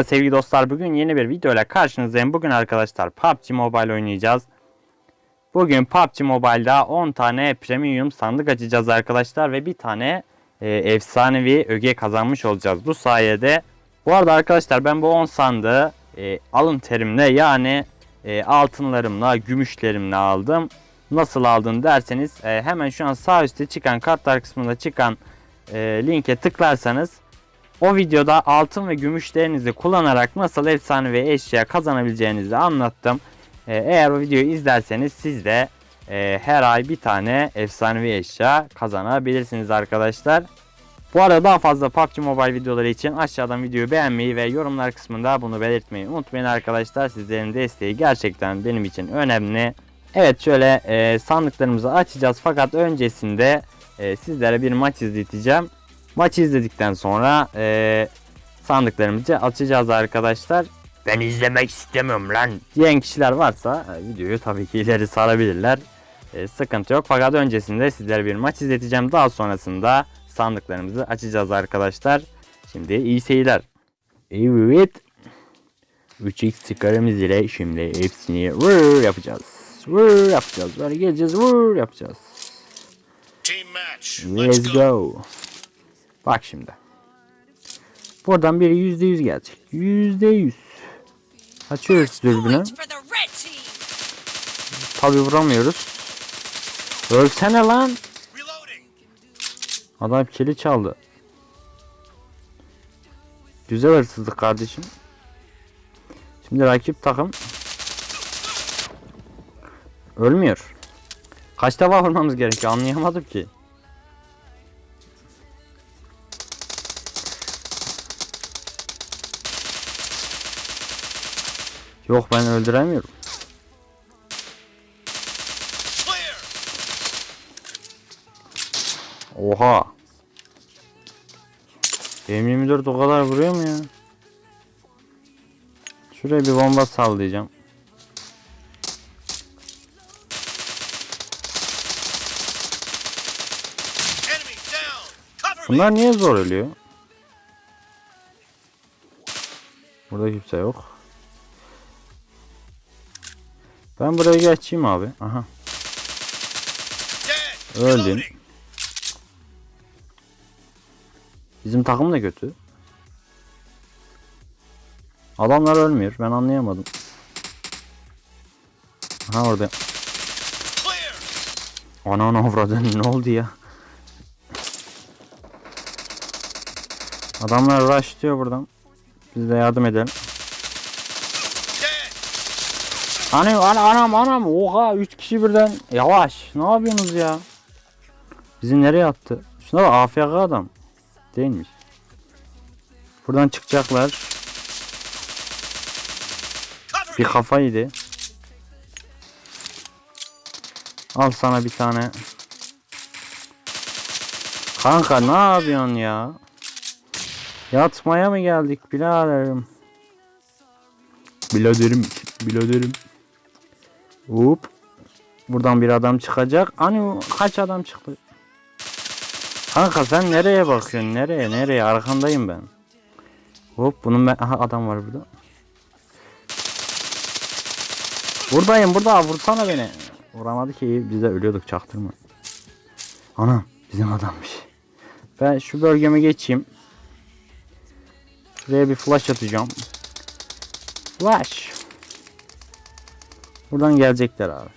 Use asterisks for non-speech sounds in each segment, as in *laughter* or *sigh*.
Merhaba sevgili dostlar. Bugün yeni bir video ile karşınızdayım. Bugün arkadaşlar PUBG Mobile oynayacağız. Bugün PUBG Mobile'da 10 tane premium sandık açacağız arkadaşlar ve bir tane e, efsanevi öge kazanmış olacağız bu sayede. Bu arada arkadaşlar ben bu 10 sandığı e, alın terimle yani e, altınlarımla, gümüşlerimle aldım. Nasıl aldın derseniz e, hemen şu an sağ üstte çıkan kartlar kısmında çıkan e, linke tıklarsanız o videoda altın ve gümüşlerinizi kullanarak nasıl efsane ve eşya kazanabileceğinizi anlattım. Ee, eğer o videoyu izlerseniz siz de e, her ay bir tane efsanevi eşya kazanabilirsiniz arkadaşlar. Bu arada daha fazla PUBG Mobile videoları için aşağıdan videoyu beğenmeyi ve yorumlar kısmında bunu belirtmeyi unutmayın arkadaşlar. Sizlerin desteği gerçekten benim için önemli. Evet şöyle e, sandıklarımızı açacağız fakat öncesinde e, sizlere bir maç izleteceğim. Maçı izledikten sonra e, sandıklarımızı açacağız arkadaşlar. Ben izlemek istemiyorum lan diyen kişiler varsa e, videoyu tabii ki ileri sarabilirler. E, sıkıntı yok. Fakat öncesinde sizlere bir maç izleteceğim. Daha sonrasında sandıklarımızı açacağız arkadaşlar. Şimdi iyi seyirler. Evet. 3x sıkarımız ile şimdi hepsini vur yapacağız. Vur yapacağız. Böyle geleceğiz vur yapacağız. Team match. Let's go. Bak şimdi. Buradan biri yüzde yüz gelecek. Yüzde yüz. Açıyoruz dürbünü. Tabi vuramıyoruz. Ölsene lan. Adam kili çaldı. Güzel hırsızlık kardeşim. Şimdi rakip takım ölmüyor. Kaç defa vurmamız gerekiyor anlayamadım ki. Yok ben öldüremiyorum. Oha. M24 o kadar vuruyor mu ya? Şuraya bir bomba sallayacağım. Bunlar niye zor ölüyor? Burada kimse yok. Ben buraya geçeyim abi. Aha. Reloading. Bizim takım da kötü. Adamlar ölmüyor. Ben anlayamadım. Aha orada. Ana ana avradın ne oldu ya? Adamlar rush diyor buradan. Biz de yardım edelim. Dead. Anam anam oha 3 kişi birden yavaş ne yapıyorsunuz ya? Bizi nereye attı? Şuna bak AFK adam. Değilmiş. Buradan çıkacaklar. Bir kafa yedi. Al sana bir tane. Kanka ne yapıyorsun ya? Yatmaya mı geldik biraderim? Biraderim, biraderim. Hop. Buradan bir adam çıkacak. Hani kaç adam çıktı? Kanka sen nereye bakıyorsun? Nereye? Nereye? Arkandayım ben. Hop bunun ben... Aha adam var burada. Buradayım burada vursana beni. Vuramadı ki biz de ölüyorduk çaktırma. Ana bizim adammış. Ben şu bölgeme geçeyim. Şuraya bir flash atacağım. Flash. Buradan gelecekler abi.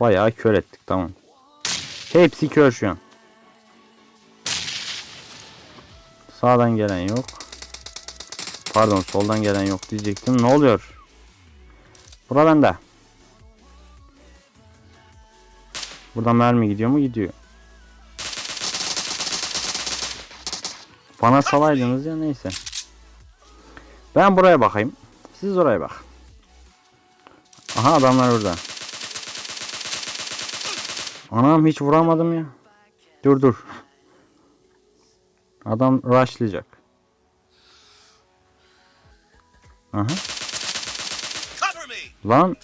Bayağı kör ettik tamam. Hepsi kör şu an. Sağdan gelen yok. Pardon soldan gelen yok diyecektim. Ne oluyor? Bura bende. Buradan mermi gidiyor mu? Gidiyor. Bana salaydınız ya neyse. Ben buraya bakayım. Siz oraya bak. Aha adamlar burada. Anam hiç vuramadım ya. Dur dur. Adam rushlayacak. Aha. Lan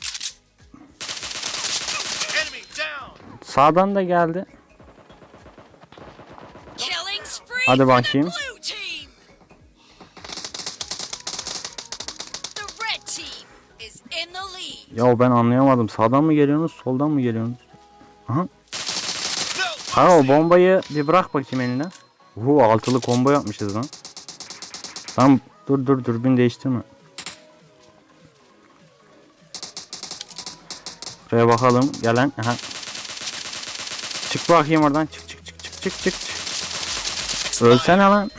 sağdan da geldi. Hadi bakayım. Ya ben anlayamadım. Sağdan mı geliyorsunuz, soldan mı geliyorsunuz? Aha. Ha o bombayı bir bırak bakayım eline. Uhu altılı combo yapmışız lan. Tamam dur dur dürbün değiştirme. Buraya bakalım gelen. Aha. Çık bakayım oradan. Çık çık çık çık çık çık. Ölsene lan.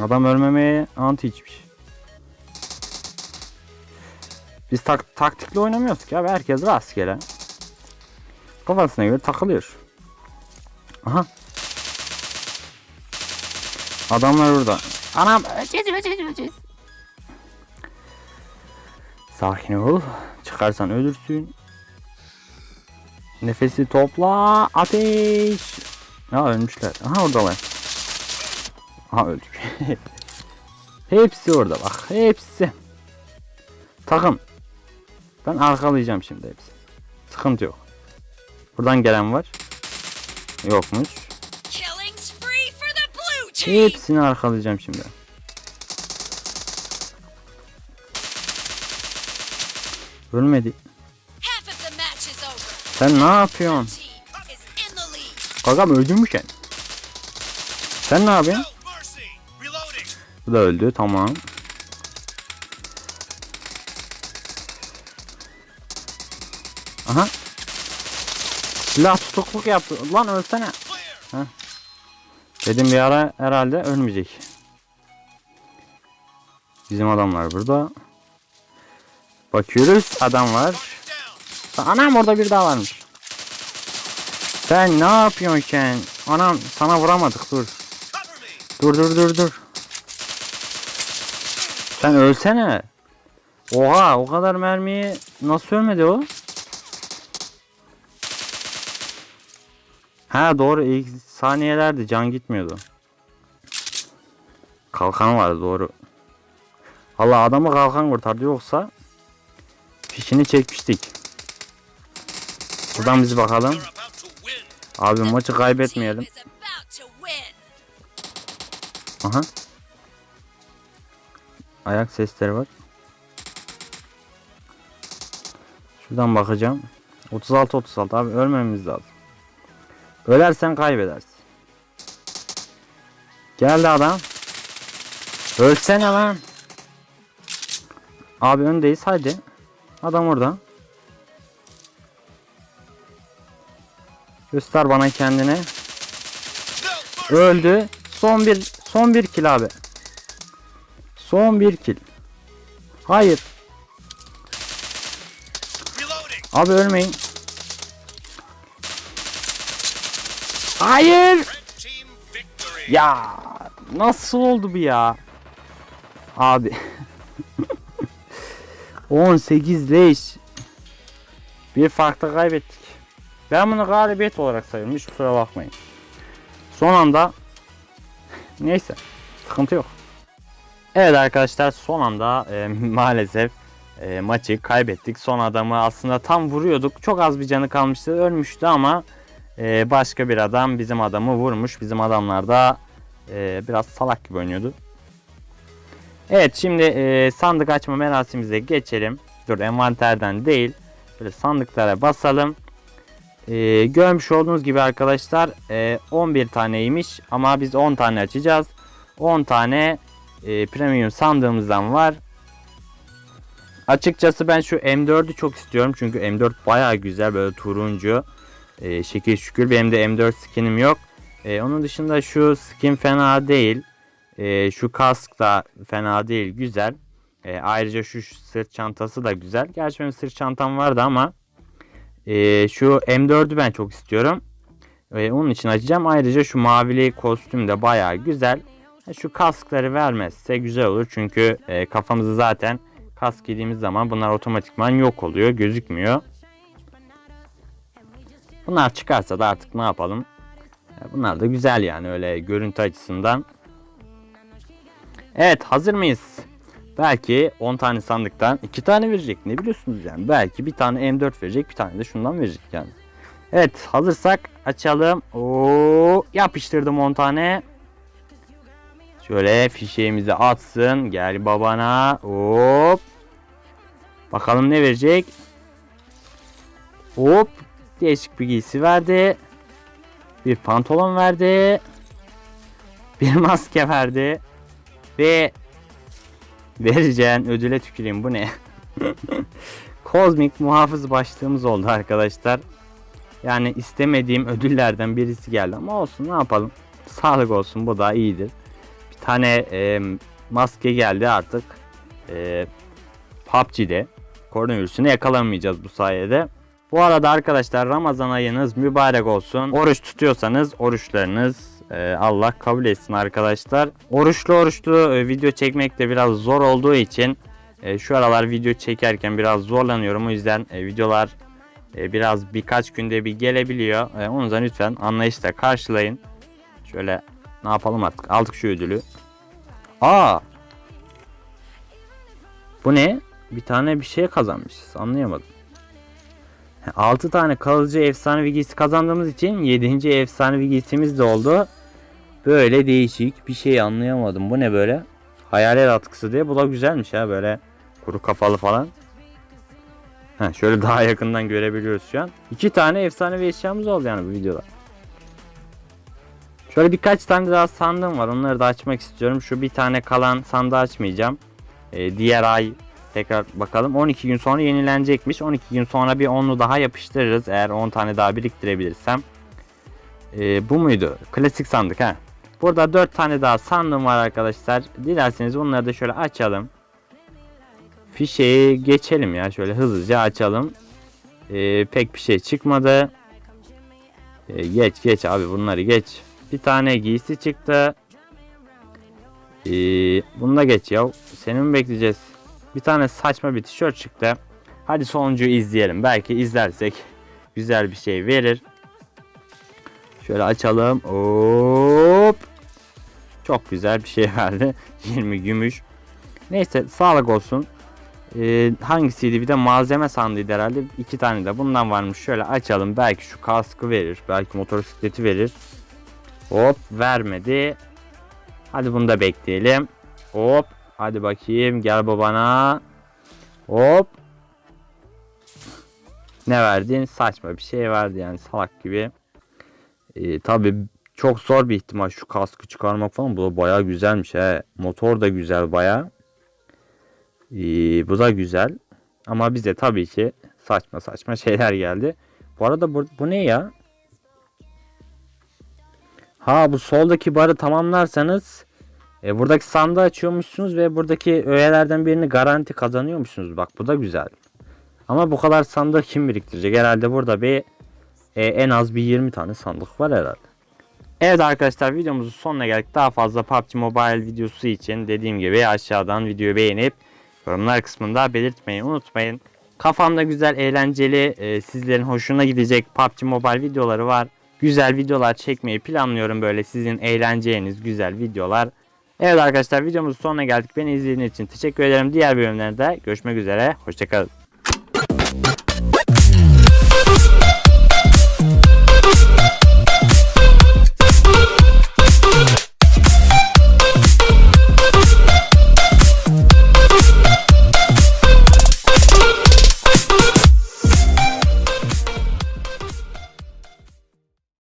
Adam ölmemeye anti içmiş. Biz tak taktikli oynamıyoruz ki abi. Herkes rastgele. Kafasına göre takılıyor. Aha. Adamlar burada. Anam öleceğiz öleceğiz öleceğiz. Sakin ol. Çıkarsan ölürsün. Nefesi topla. Ateş. Ya ölmüşler. Aha oradalar. Aha öldük. *laughs* hepsi orada bak. Hepsi. Takım. Ben arkalayacağım şimdi hepsi. Sıkıntı yok. Buradan gelen var. Yokmuş. Hepsini arkalayacağım şimdi. Ölmedi. Sen ne yapıyorsun? Kagam öldün mü sen? Sen ne yapıyorsun? Bu da öldü tamam. Aha. Silah tutukluk yaptı. Lan ölsene. Clear. Dedim bir ara herhalde ölmeyecek. Bizim adamlar burada. Bakıyoruz adam var. Anam orada bir daha varmış. Sen ne yapıyorsun sen? Anam sana vuramadık dur. Dur dur dur dur. Sen ölsene. Oha o kadar mermiyi nasıl ölmedi o? Ha doğru ilk saniyelerde can gitmiyordu. Kalkan vardı doğru. Allah adamı kalkan kurtardı yoksa fişini çekmiştik. Buradan biz bakalım. Abi maçı kaybetmeyelim. Aha. Ayak sesleri var. Şuradan bakacağım. 36 36 abi ölmememiz lazım. Ölersen kaybedersin. Geldi adam. Ölsene lan. Abi öndeyiz hadi. Adam orada. Göster bana kendini. Öldü. Son bir son bir kill abi. Son bir kill. Hayır. Abi ölmeyin. Hayır. Ya nasıl oldu bu ya? Abi. *laughs* 18 leş. Bir farklı kaybettik. Ben bunu galibiyet olarak sayıyorum. Hiç kusura bakmayın. Son anda neyse sıkıntı yok. Evet arkadaşlar son anda e, *laughs* maalesef e, maçı kaybettik. Son adamı aslında tam vuruyorduk. Çok az bir canı kalmıştı. Ölmüştü ama e, başka bir adam bizim adamı vurmuş. Bizim adamlar da e, biraz salak gibi oynuyordu. Evet şimdi e, sandık açma merasimimize geçelim. Dur envanterden değil. Böyle sandıklara basalım. E, görmüş olduğunuz gibi arkadaşlar e, 11 taneymiş ama biz 10 tane açacağız. 10 tane e, premium sandığımızdan var. Açıkçası ben şu M4'ü çok istiyorum çünkü M4 baya güzel böyle turuncu. E, şekil şükür benim de M4 skinim yok. E, onun dışında şu skin fena değil. E, şu kask da fena değil güzel. E, ayrıca şu, sırt çantası da güzel. Gerçi benim sırt çantam vardı ama e, şu M4'ü ben çok istiyorum. E, onun için açacağım. Ayrıca şu mavili kostüm de baya güzel. E, Şu kaskları vermezse güzel olur. Çünkü e, kafamızı zaten kask giydiğimiz zaman bunlar otomatikman yok oluyor. Gözükmüyor. Bunlar çıkarsa da artık ne yapalım. E, Bunlar da güzel yani öyle görüntü açısından. Evet hazır mıyız? Belki 10 tane sandıktan 2 tane verecek ne biliyorsunuz yani. Belki bir tane M4 verecek bir tane de şundan verecek yani. Evet hazırsak açalım. Oo, yapıştırdım 10 tane. Şöyle fişeğimizi atsın. Gel babana. Hop. Bakalım ne verecek. Hop. Değişik bir giysi verdi. Bir pantolon verdi. Bir *laughs* maske verdi. Ve vereceğin ödüle tüküreyim bu ne? *laughs* Kozmik muhafız başlığımız oldu arkadaşlar. Yani istemediğim ödüllerden birisi geldi ama olsun ne yapalım. Sağlık olsun bu da iyidir. Bir tane e, maske geldi artık. E, PUBG'de koronavirüsünü yakalamayacağız bu sayede. Bu arada arkadaşlar Ramazan ayınız mübarek olsun. Oruç tutuyorsanız oruçlarınız e, Allah kabul etsin arkadaşlar. Oruçlu oruçlu e, video çekmek de biraz zor olduğu için e, şu aralar video çekerken biraz zorlanıyorum. O yüzden videolar biraz birkaç günde bir gelebiliyor. O yüzden lütfen anlayışla karşılayın. Şöyle ne yapalım artık aldık şu ödülü. Aa! Bu ne? Bir tane bir şey kazanmışız. Anlayamadım. 6 tane kalıcı efsanevi giysi kazandığımız için 7. efsanevi giysimiz de oldu. Böyle değişik bir şey anlayamadım. Bu ne böyle? Hayalet atkısı diye. Bu da güzelmiş ha böyle kuru kafalı falan. Ha, şöyle daha yakından görebiliyoruz şu an. İki tane efsanevi eşyamız oldu yani bu videoda. Şöyle birkaç tane daha sandığım var. Onları da açmak istiyorum. Şu bir tane kalan sandığı açmayacağım. Ee, diğer ay tekrar bakalım. 12 gün sonra yenilenecekmiş. 12 gün sonra bir 10'lu daha yapıştırırız. Eğer 10 tane daha biriktirebilirsem. Ee, bu muydu? Klasik sandık ha. Burada 4 tane daha sandığım var arkadaşlar. Dilerseniz bunları da şöyle açalım. Fişeyi geçelim ya. Şöyle hızlıca açalım. Ee, pek bir şey çıkmadı. Ee, geç geç abi bunları geç. Bir tane giysi çıktı. Ee, bunu da geç ya. Seni mi bekleyeceğiz? Bir tane saçma bir tişört çıktı. Hadi sonuncuyu izleyelim. Belki izlersek güzel bir şey verir. Şöyle açalım. Hop. Çok güzel bir şey verdi. *laughs* 20 gümüş. Neyse sağlık olsun. Ee, hangisiydi bir de malzeme sandıydı herhalde. İki tane de bundan varmış. Şöyle açalım. Belki şu kaskı verir. Belki motosikleti verir. Hop vermedi. Hadi bunu da bekleyelim. Hop. Hadi bakayım gel babana. Hop. Ne verdin? Saçma bir şey verdi yani salak gibi. Ee, Tabi çok zor bir ihtimal şu kaskı çıkarmak falan. Bu da baya güzelmiş he. Motor da güzel baya. Ee, bu da güzel. Ama bize tabii ki saçma saçma *laughs* şeyler geldi. Bu arada bu, bu ne ya? Ha bu soldaki barı tamamlarsanız e, buradaki sandığı açıyormuşsunuz ve buradaki öğelerden birini garanti kazanıyormuşsunuz. Bak bu da güzel. Ama bu kadar sandığı kim biriktirecek? Herhalde burada bir e, en az bir 20 tane sandık var herhalde. Evet arkadaşlar videomuzun sonuna geldik. Daha fazla PUBG Mobile videosu için dediğim gibi aşağıdan videoyu beğenip yorumlar kısmında belirtmeyi unutmayın. Kafamda güzel, eğlenceli, e, sizlerin hoşuna gidecek PUBG Mobile videoları var. Güzel videolar çekmeyi planlıyorum böyle sizin eğleneceğiniz güzel videolar. Evet arkadaşlar videomuzun sonuna geldik. Beni izlediğiniz için teşekkür ederim. Diğer bölümlerde görüşmek üzere. Hoşçakalın.